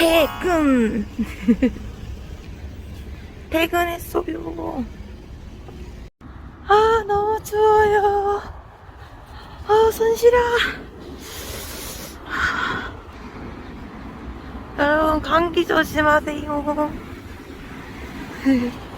퇴근. 퇴근했어요. 아, 너무 추워요. 아, 손 시려. 여러분, 감기 조심하세요.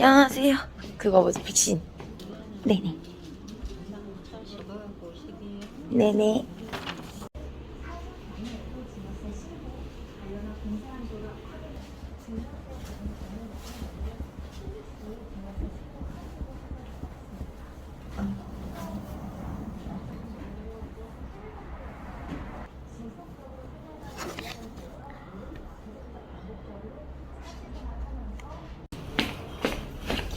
안녕하세요. 그거 뭐지, 백신. 네네. 네네.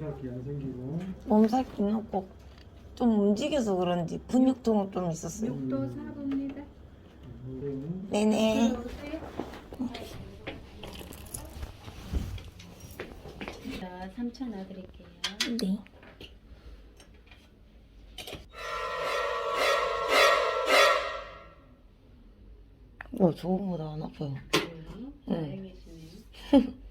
몸살기 안 생기고 몸살기는 없고 좀 움직여서 그런지 근육통은 좀 있었어요. 또 사봅니다. 선생님 네네. 자, 3천 넣어드릴게요. 네. 와, 저거보다 안 아파요. 네. 다행이시네요.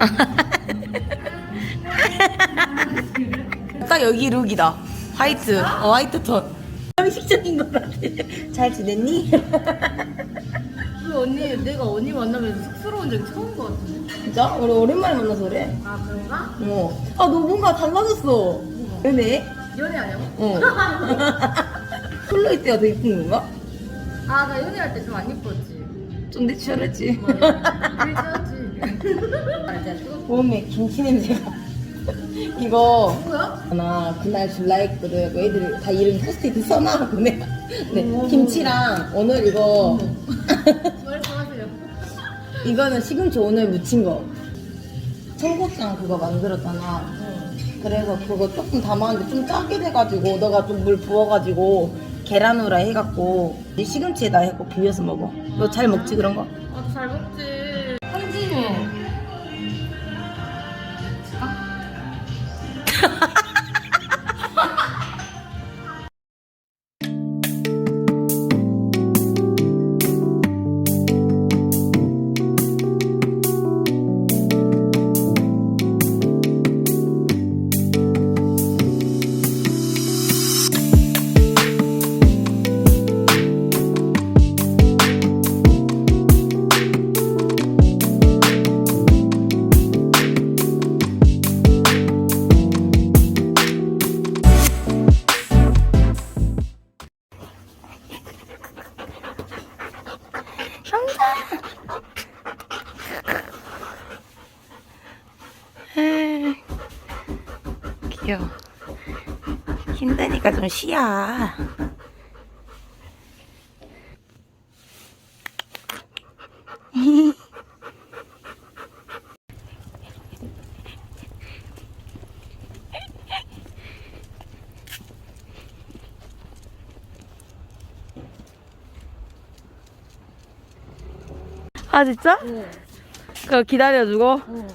딱 여기 룩이다. 화이트. 어, 화이트 톤. 형식적인 것 같아. 잘 지냈니? 그 언니, 내가 언니 만나면서 쑥스러운 적이 처음인 것 같은데. 진짜? 우리 오랜만에 만나서 그래. 아, 그런가? 어. 아, 너 뭔가 달라졌어. 그러네. 연애하냐고? 어. 솔로 때가 더 이쁜 건가? 아, 나 연애할 때 좀안 이뻤지. 좀 이제 또 몸에 김치 냄새가. 이거 뭐야? 나 그날 줄라이거든 애들이 다 이름 포스트잇 써놔 보내 네, 김치랑 오늘 이거 머리 음. 감아주려 이거는 시금치 오늘 무친 거. 청국장 그거 만들었잖아. 그래서 그거 조금 담았는데 좀 짜게 돼가지고 너가 좀 물 부어가지고 계란 후라 해갖고 시금치에다 해갖고 비벼서 먹어. 너 잘 먹지 그런 거? 아잘 먹지. 嗯 쉬어 힘드니까 좀 쉬야. 아 진짜? 응. 그 기다려주고? 응.